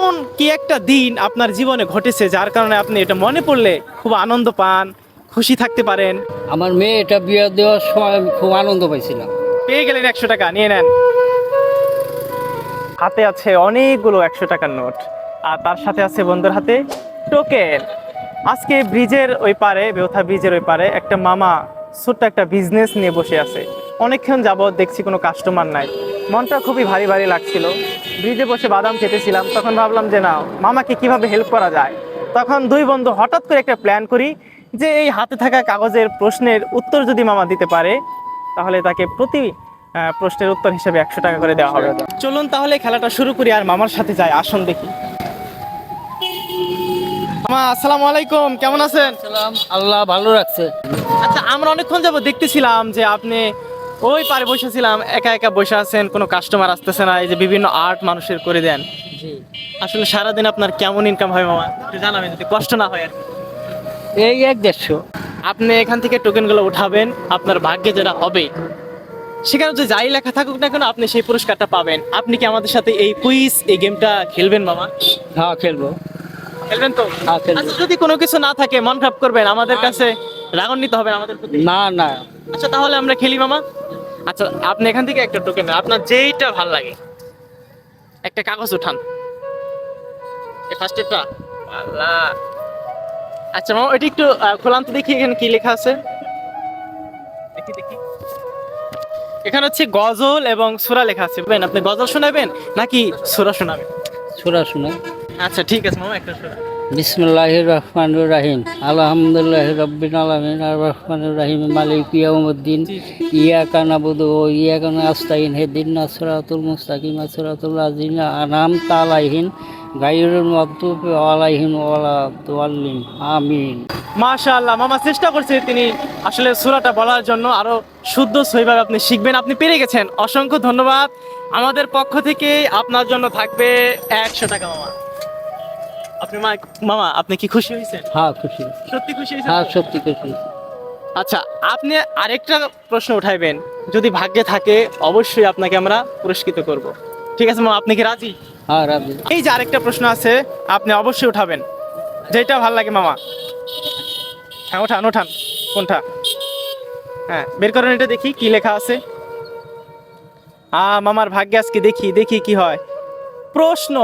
এমন কি একটা দিন আপনার জীবনে ঘটেছে যার কারণে আপনি এটা মনে পড়লে খুব আনন্দ পান খুশি থাকতে পারেন? আমার মেয়ে এটা বিয়ে দেওয়ার সময় আমি খুব আনন্দ পাইছিলাম। পেয়ে গেলেন একশো টাকা নিয়ে নেন। হাতে আছে অনেকগুলো একশো টাকার নোট আর তার সাথে আছে বন্ধুর হাতে টোকেন। আজকে ব্রিজের ওই পারে বেউথা ব্রিজের ওই পারে একটা মামা ছোট্ট একটা বিজনেস নিয়ে বসে আছে। অনেকক্ষণ যাবৎ দেখছি কোনো কাস্টমার নাই। মনটা খুবই ভারী ভারী লাগছিল। ব্রিজে বসে বাদাম খেতেছিলাম তখন ভাবলাম যে না মামাকে কীভাবে হেল্প করা যায়? তখন দুই বন্ধু হঠাৎ করে একটা প্ল্যান করি যে এই হাতে থাকা কাগজের প্রশ্নের উত্তর যদি মামা দিতে পারে তাহলে তাকে প্রতি প্রশ্নের উত্তর হিসেবে একশো টাকা করে দেওয়া হবে। চলুন তাহলে খেলাটা শুরু করি আর মামার সাথে যাই আসুন দেখি। মামা আসসালামু আলাইকুম কেমন আছেন? সালাম আল্লাহ ভালো রাখছে। আচ্ছা আমরা অনেকক্ষণ যাব দেখতেছিলাম যে আপনি ওই পারে বসেছিলাম একা একা বসে আছেন কোনো কাস্টমার আসতেছে না এই যে বিভিন্ন আর্ট মানুষের করে দেন। আসলে সারাদিন আপনার কেমন ইনকাম হয় মামা? একটু জানাবেন যদি কষ্ট না হয় আর এই এক দেড়শো। আপনি এখান থেকে টোকেনগুলো উঠাবেন আপনার ভাগ্যে যেটা হবে সেখানে যে যাই লেখা থাকুক না কেন আপনি সেই পুরস্কারটা পাবেন। আপনি কি আমাদের সাথে এই কুইজ এই গেমটা খেলবেন মামা? হ্যাঁ খেলব। খেলবেন তো? হ্যাঁ আচ্ছা যদি কোনো কিছু না থাকে মন খারাপ করবেন আমাদের কাছে রাগান্বিত হবে আমাদের প্রতি। না না। আচ্ছা তাহলে আমরা খেলি মামা। আচ্ছা আপনি এখান থেকে একটা টোকেন আপনার যেইটা ভালো লাগে। একটা কাগজ উঠান। এই ফার্স্টেরটা আল্লাহ। আচ্ছা মামা ওইটা একটু খোলান তো দেখি এখানে কি লেখা আছে। দেখি দেখি। এখানে হচ্ছে গজল এবং সুরা লেখা আছে। বুঝলেন? আপনি গজল শোনাবেন নাকি সুরা শোনাবেন? সুরা শুনে আচ্ছা ঠিক আছে মামা একটা সুরা। বিসমুল্লাহ রহমান রাহিম। আলহামদুলিল্লাহ রব্বিন আলমিন। রহমান রাহিম। মালিক ইয়ামুদ্দিন ইয়া কানা বুধ ও ইয়া কানা আস্তাইন হে দিন নাসরাতুল মুস্তাকিম আসরাতুল আজিন আনাম তালাইহিন গাইরুল মকতুব আলাইহিন ওয়ালা দুয়াল্লিন আমিন। মাশাআল্লাহ, মামা চেষ্টা করছে তিনি আসলে সুরাটা বলার জন্য আরও শুদ্ধ সহিভাবে আপনি শিখবেন। আপনি পেরে গেছেন। অসংখ্য ধন্যবাদ। আমাদের পক্ষ থেকে আপনার জন্য থাকবে একশো টাকা, মামা। আপনি মা মামা আপনি কি খুশি হয়েছেন? হ্যাঁ খুশি। সত্যি খুশি হয়েছেন? হ্যাঁ সত্যি খুশি। আচ্ছা আপনি আরেকটা প্রশ্ন উঠাইবেন। যদি ভাগ্যে থাকে অবশ্যই আপনাকে আমরা পুরস্কৃত করব। ঠিক আছে মামা আপনি কি রাজি? হ্যাঁ রাজি। এই যে আরেকটা প্রশ্ন আছে আপনি অবশ্যই উঠাবেন। যেটা ভালো লাগে মামা। হ্যাঁ ওঠান ওঠান কোনটা? হ্যাঁ বের করেন এটা দেখি কি লেখা আছে? আ মামার ভাগ্যে আজকে দেখি দেখি কি হয়। প্রশ্ন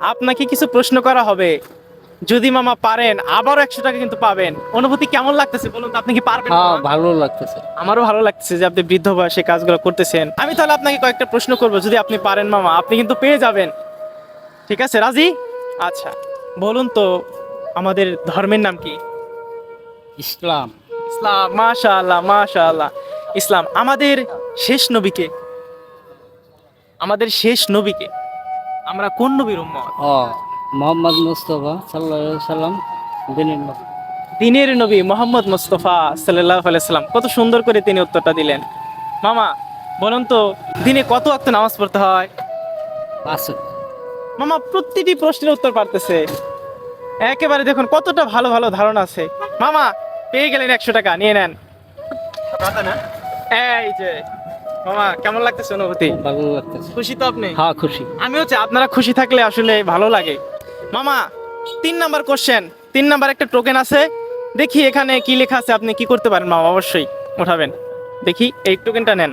আপনাকে কিছু প্রশ্ন করা হবে। যদি মামা পারেন আবারও একশো টাকা কিন্তু পাবেন। অনুভূতি কেমন লাগতেছে বলুন তো আপনি কি পারবেন হ্যাঁ ভালো লাগতেছে। আমারও ভালো লাগতেছে যে আপনি বৃদ্ধ বয়সে কাজগুলো করতেছেন। আমি তাহলে আপনাকে কয়েকটা প্রশ্ন করব যদি আপনি পারেন মামা। আপনি কিন্তু পেয়ে যাবেন। ঠিক আছে রাজি? আচ্ছা বলুন তো আমাদের ধর্মের নাম কি? ইসলাম। ইসলাম মাশা আল্লাহ মাশাআল্লাহ মাশাআল্লাহ। ইসলাম আমাদের শেষ নবীকে? আমাদের শেষ নবীকে? আমরা কোন নবীর উম্মত? ও মোহাম্মদ মুস্তফা সাল্লাহ সাল্লাম দিনের নবী। দিনের নবী মোহাম্মদ মুস্তফা সাল্লাহ সাল্লাম কত সুন্দর করে তিনি উত্তরটা দিলেন। মামা বলুন তো দিনে কত ওয়াক্ত নামাজ পড়তে হয়? মামা প্রতিটি প্রশ্নের উত্তর পারতেছে। একেবারে দেখুন কতটা ভালো ভালো ধারণা আছে। মামা পেয়ে গেলেন একশো টাকা নিয়ে নেন। এই যে। মামা কেমন লাগতেছে অনুভূতি? ভালো লাগতেছে। খুশি তো আপনি? হ্যাঁ খুশি। আমিও চাই আপনারা খুশি থাকলে আসলে ভালো লাগে। মামা তিন নাম্বার কোশ্চেন তিন নাম্বার একটা টোকেন আছে। দেখি এখানে কি লেখা আছে আপনি কি করতে পারেন মামা? অবশ্যই ওঠাবেন। দেখি এই টোকেনটা নেন।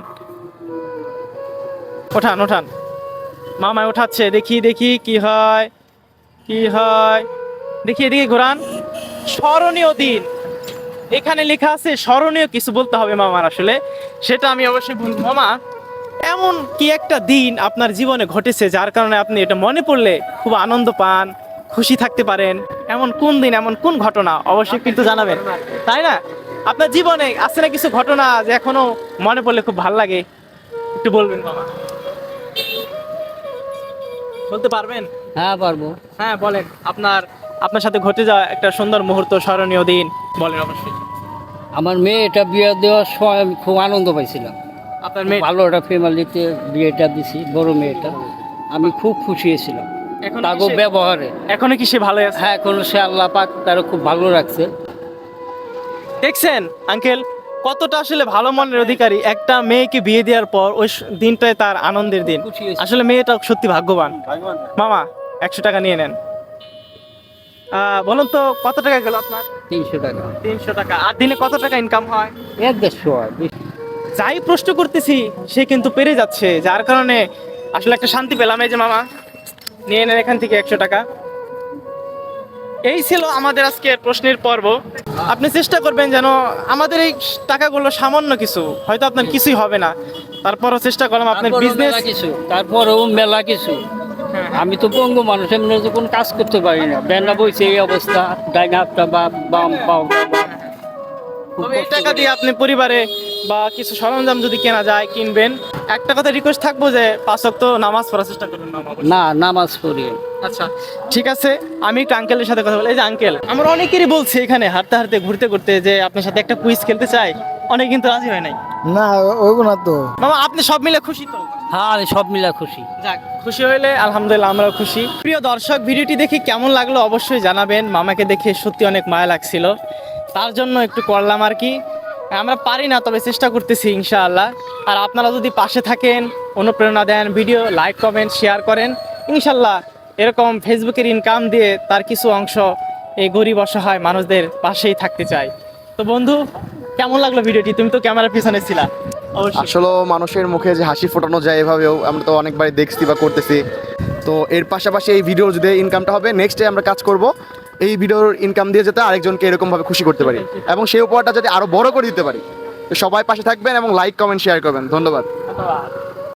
ওঠান ওঠান। মামা ওঠাচ্ছে দেখি দেখি কি হয় কি হয়। দেখি এদিকে ঘোরান। স্মরণীয় দিন। এখানে লেখা আছে স্মরণীয় কিছু বলতে হবে মামার আসলে। সেটা আমি অবশ্যই বলব। মামা এমন কি একটা দিন আপনার জীবনে ঘটেছে যার কারণে আপনি এটা মনে পড়লে খুব আনন্দ পান খুশি থাকতে পারেন? এমন কোন দিন এমন কোন ঘটনা? অবশ্যই কিন্তু জানাবেন। তাই না? আপনার জীবনে আছে না কিছু ঘটনা যে এখনও মনে পড়লে খুব ভালো লাগে? একটু বলবেন মামা। বলতে পারবেন? হ্যাঁ পারব। হ্যাঁ বলেন। আপনার আপনার সাথে ঘটে যাওয়া একটা সুন্দর মুহূর্ত স্মরণীয় দিন বলেন অবশ্যই। আমার মেয়ে এটা বিয়ে দেওয়ার সময় আমি খুব আনন্দ পাইছিলাম। আপনার মেয়ে ভালো একটা ফ্যামিলিতে বিয়েটা দিছি বড় মেয়েটা। আমি খুব খুশি হয়েছিলাম। এখন তাগো ব্যবহারে। এখনও কি সে ভালো আছে? হ্যাঁ এখন সে আল্লাহ পাক তারা খুব ভালো রাখছে। দেখছেন আঙ্কেল কতটা আসলে ভালো মনের অধিকারী। একটা মেয়েকে বিয়ে দেওয়ার পর ওই দিনটাই তার আনন্দের দিন। আসলে মেয়েটা সত্যি ভাগ্যবান। মামা একশো টাকা নিয়ে নেন। বলুন তো কত টাকা গেল আপনার? তিনশো টাকা। তিনশো টাকা। আর দিনে কত টাকা ইনকাম হয়? এক দেড়শো যাই প্রশ্ন করতেছি সে কিন্তু পেরে যাচ্ছে যার কারণে আসলে একটা শান্তি পেলাম এই যে মামা। নিয়ে নেন এখান থেকে একশো টাকা। এই ছিল আমাদের আজকে প্রশ্নের পর্ব। আপনি চেষ্টা করবেন যেন আমাদের এই টাকাগুলো সামান্য কিছু হয়তো আপনার কিছুই হবে না। তারপরও চেষ্টা করলাম আপনার বিজনেস কিছু তারপরেও মেলা কিছু। আমি তো পঙ্গু মানুষ এমনি তো কোনো কাজ করতে পারি না। বেনা বইছে এই অবস্থা ডাইন হাতটা বা বাম পাও। তবে এই টাকা দিয়ে আপনি পরিবারে বা কিছু সরঞ্জাম যদি কেনা যায় কিনবেন একটা কথা রিকোয়েস্ট থাকব যে পাঁচ ওয়াক্ত নামাজ পড়ার চেষ্টা করবেন না নামাজ পড়ি। আচ্ছা ঠিক আছে আমি একটু আঙ্কেলের সাথে কথা বলি। এই যে আঙ্কেল আমরা অনেকেরই বলছি এখানে হাঁটতে হাঁটতে ঘুরতে ঘুরতে যে আপনার সাথে একটা কুইজ খেলতে চাই। অনেক কিন্তু রাজি হয় নাই। না ওইব না তো। মামা আপনি সব মিলে খুশি তো? হ্যাঁ আমি সব মিলা খুশি। যাক, খুশি হইলে আলহামদুলিল্লাহ আমরাও খুশি। প্রিয় দর্শক, ভিডিওটি দেখে কেমন লাগল অবশ্যই জানাবেন। মামাকে দেখে সত্যি অনেক মায়া লাগছিল। তার জন্য একটু করলাম আর কি। আমরা পারি না, তবে চেষ্টা করতেছি ইনশাআল্লাহ। আর আপনারা যদি পাশে থাকেন, অনুপ্রেরণা দেন, ভিডিও লাইক, কমেন্ট, শেয়ার করেন ইনশাল্লাহ এরকম ফেসবুকের ইনকাম দিয়ে তার কিছু অংশ এই গরিব, অসহায় মানুষদের পাশেই থাকতে চাই। তো বন্ধু, কেমন লাগল ভিডিওটি? তুমি তো ক্যামেরার পিছনে ছিলা। আসলে মানুষের মুখে যে হাসি ফোটানো যায় এভাবেও আমরা তো অনেকবারই দেখছি বা করতেছি। তো এর পাশাপাশি এই ভিডিওর যদি ইনকামটা হবে নেক্সট ডে আমরা কাজ করব। এই ভিডিওর ইনকাম দিয়ে যাতে আরেকজনকে এরকমভাবে খুশি করতে পারি। এবং সেই উপহারটা যাতে আরও বড় করে দিতে পারি। তো সবাই পাশে থাকবেন এবং লাইক কমেন্ট শেয়ার করবেন। ধন্যবাদ। ধন্যবাদ।